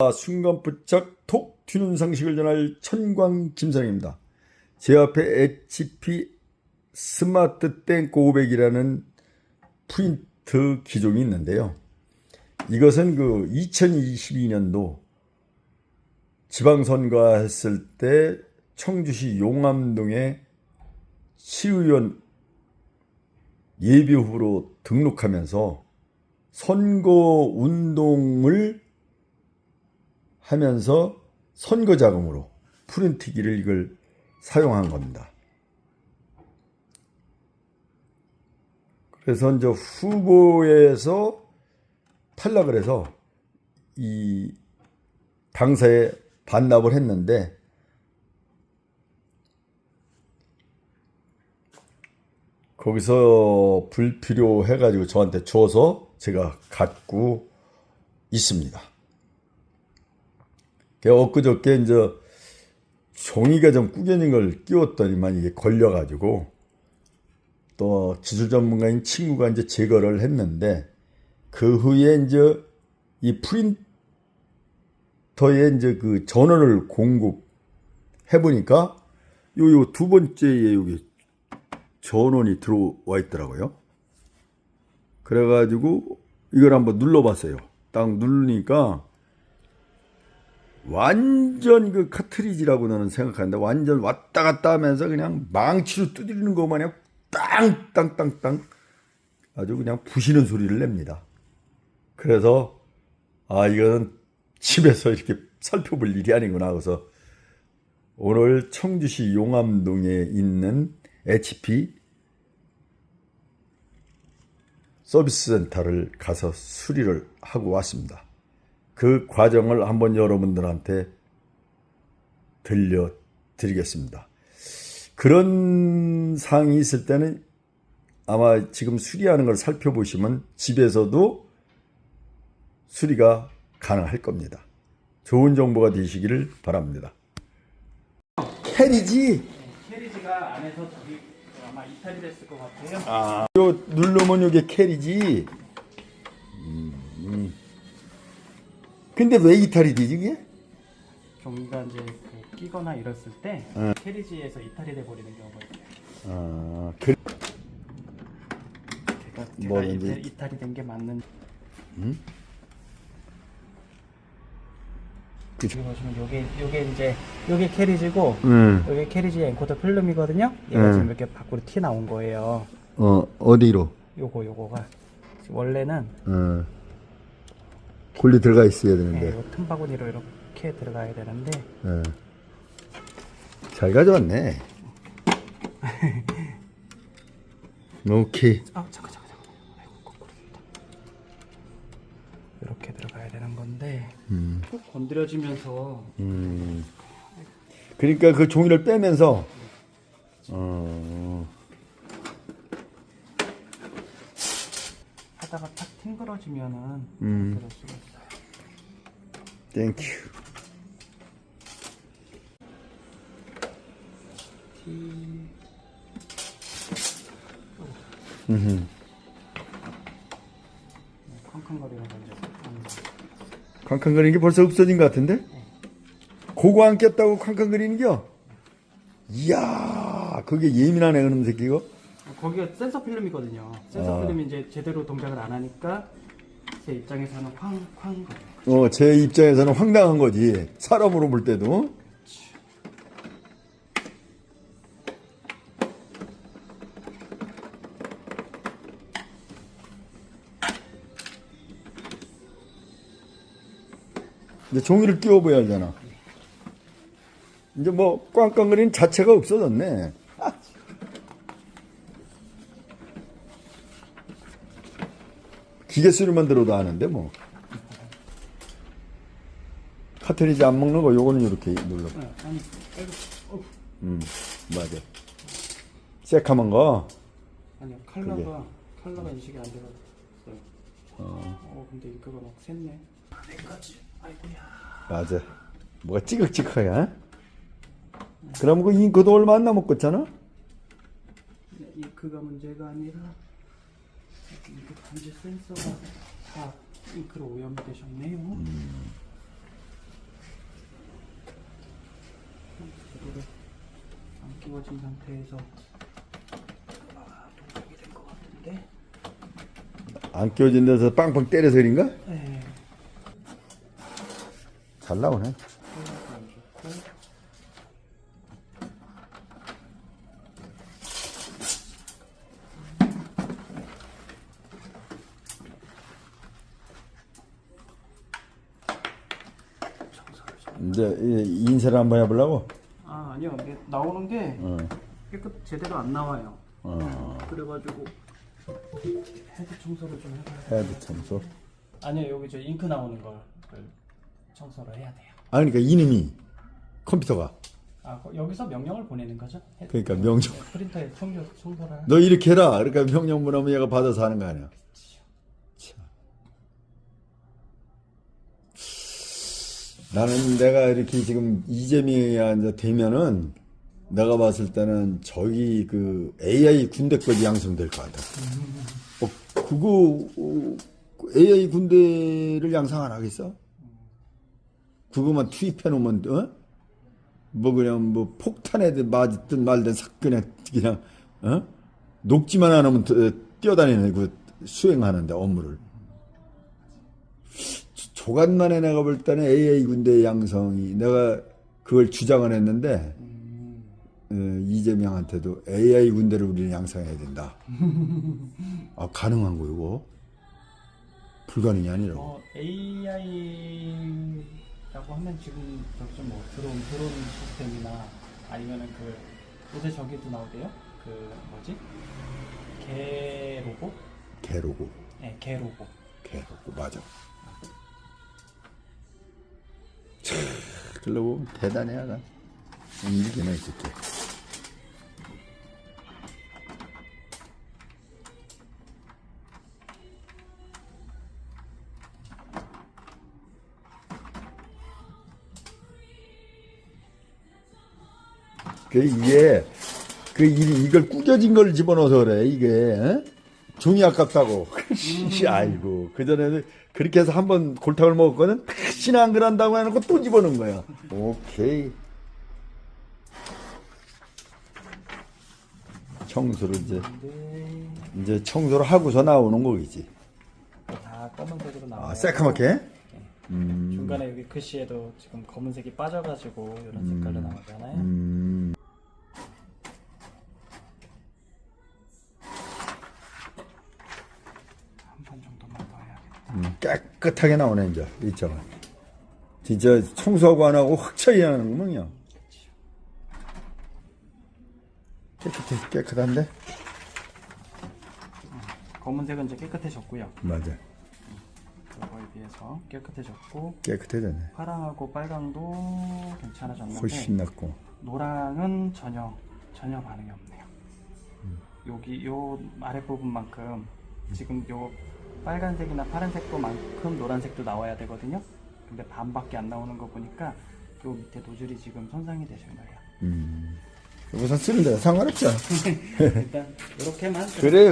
순간부착 톡 튀는 상식을 전할 천광 김선입니다. 제 앞에 HP 스마트 땡5 0 0이라는 프린트 기종이 있는데요. 이것은 그 2022년도 지방선거 했을 때 청주시 용암동에 시의원 예비 후보로 등록하면서 선거 운동을 하면서 선거 자금으로 프린트기를 이걸 사용한 겁니다. 그래서 이제 후보에서 탈락을 해서 이 당사에 반납을 했는데 거기서 불필요해가지고 저한테 줘서 제가 갖고 있습니다. 그 엊그저께 이제 종이가 좀 구겨진 걸 끼웠더니만 이게 걸려가지고 또 기술 전문가인 친구가 이제 제거를 했는데 그 후에 이제 이 프린터에 이제 그 전원을 공급해 보니까 요 요 두 번째에 여기 전원이 들어와 있더라고요. 그래가지고 이걸 한번 눌러봤어요. 딱 누르니까 완전 그 카트리지라고 나는 생각하는데 완전 왔다 갔다 하면서 그냥 망치로 두드리는 것 마냥 땅땅땅땅 아주 그냥 부시는 소리를 냅니다. 그래서 아 이거는 집에서 이렇게 살펴볼 일이 아니구나 그래서 오늘 청주시 용암동에 있는 HP 서비스 센터를 가서 수리를 하고 왔습니다. 그 과정을 한번 여러분들한테 들려드리겠습니다. 그런 상황이 있을 때는 아마 지금 수리하는 걸 살펴보시면 집에서도 수리가 가능할 겁니다. 좋은 정보가 되시기를 바랍니다. 캐리지? 캐리지가 안에서 저기 아마 이탈이 됐을 것 같아요. 아, 요 누르면 요게 캐리지. 근데 왜 이탈이 되지 이게? 종이가 이제 그 끼거나 이랬을 때 캐리지에서 이탈이 돼 버리는 경우가 있어요. 아, 그, 제가 제가 뭐, 이제 이탈이 된게 맞는. 그죠. 여기 보시면 요게 요게 이제 요게 캐리지고 음. 요게 캐리지 엔코더 필름이거든요. 얘가 음. 지금 이렇게 밖으로 튀 나온 거예요. 어, 어디로? 요거 요거가 지금 원래는 어. 골리 들어가 있어야 네, 되는데. 요 틈바구니로 이렇게 들어가야 되는데 어. 잘 가져왔네. 오케이. 아 잠깐 잠깐 잠깐 아이고 거꾸로 됐다. 이렇게 들어가야 되는 건데 꼭 건드려지면서 음. 그러니까 그 종이를 빼면서 어. 하다가 탁 튕그러지면은 음. 그럴 수가 있어요. 땡큐. 티 음흠. 쾅쾅거리는 건 이제 안 돼. 쾅쾅거리는 게 벌써 없어진 것 같은데? 그거 안 꼈다고 쾅쾅거리는 겨? 이야, 그게 예민하네, 그놈 새끼, 이거. 거기가 센서 필름이거든요. 센서 아. 필름이 이제 제대로 동작을 안 하니까 제 입장에서는 쾅쾅 거려요. 어, 제 입장에서는 황당한 거지. 사람으로 볼 때도. 이제 종이를 끼워봐야 하잖아. 이제 뭐, 꽝꽝거리는 자체가 없어졌네. 기계 소리만 들어도 아는데, 뭐. 카트리지 안 먹는 거 요거는 이렇게 눌러. 네, 어, 음, 맞아. 새카만 거. 아니요 컬러가 컬러가 인식이 안 돼서 어. 근데 이거가 막 샜네. 맞아. 뭐가 찌극찌극하게, 어? 그럼 그 잉크도 얼마 안 남았겠잖아? 네, 잉크가 문제가 아니라 이렇게 단지 센서가 다 잉크로 오염이 되셨네요. 음. 안 끼워진 상태에서 아, 동작이 된 것 같은데. 안 끼워진 데서 빵빵 때려서인가? 네. 잘 나오네. 이제 이 인쇄를 한번 해보려고. 아 아니요 이게 나오는 게 어. 깨끗 제대로 안 나와요. 어. 그래가지고 헤드 청소를 좀 해봐요. 헤드 청소. 아니요 여기 저 잉크 나오는 걸 청소를 해야 돼요. 아 그러니까 이놈이 컴퓨터가 아 거- 여기서 명령을 보내는 거죠? 헤드- 그러니까 명령. 네, 프린터에 청소 청소를. 너 이렇게 해라. 그러니까 명령 보내면 얘가 받아서 하는 거 아니야. 나는 내가 이렇게 지금 이재명이 이제 되면은 내가 봤을 때는 저기 그 AI 군대까지 양성될 것 같아. 어, 그거 어, AI 군대를 양성 안 하겠어? 그거만 투입해 놓으면 어? 뭐 그냥 뭐 폭탄에 맞든 말든 싹 그냥 그냥 어? 녹지만 더- 뛰어다니는 그 수행하는데 업무를 조- 조간만에 내가 볼 때는 AA 군대 양성이 내가 그걸 주장을 했는데 어, 이재명한테도 AI 군대를 우리는 양성해야 된다. 아 가능한 거 이거 불가능이 아니라고. 어 AI라고 하면 지금 저기 뭐 드론 드론 시스템이나 아니면은 그 요새 저기도 나오대요. 그 뭐지? 개 로봇? 개로고 네, 개 로봇. 개로고 맞아. 그러고 대단해 하나. 일기나 있을게. 그 이게 그 이, 이걸 꾸겨진 걸 집어넣어서 그래 이게 어? 종이 아깝다고. 아이고 그 전에는 그렇게 해서 한 번 골탕을 먹었거든? 다시는 안 그런다고 해놓고 또 집어넣은 거야. 오케이. 청소를 이제 이제 청소를 하고서 나오는 거겠지. 다 검은색으로 나와요. 아 새카맣게? 중간에 여기 글씨에도 지금 검은색이 빠져가지고 이런 색깔로 나오잖아요. 음, 한 번 정도만 더 해야겠다. 음, 깨끗하게 나오네 이제 이쪽은. 진짜 청소하고 안 하고 흑처리 하는구먼요. 깨끗해 깨끗한데? 검은색은 이제 깨끗해졌고요. 맞아 그거에 비해서 깨끗해졌고 깨끗해졌네. 파랑하고 빨강도 괜찮아졌는데 훨씬 낫고. 노랑은 전혀 전혀 반응이 없네요. 여기 요 아랫 부분만큼 지금 요 빨간색이나 파란색도만큼 노란색도 나와야 되거든요. 근데 반밖에 안 나오는 거 보니까 요 밑에 노즐이 지금 손상이 되신 거예요. 우선 쓰는 데가 상관없잖아 일단 이렇게만 좀 그래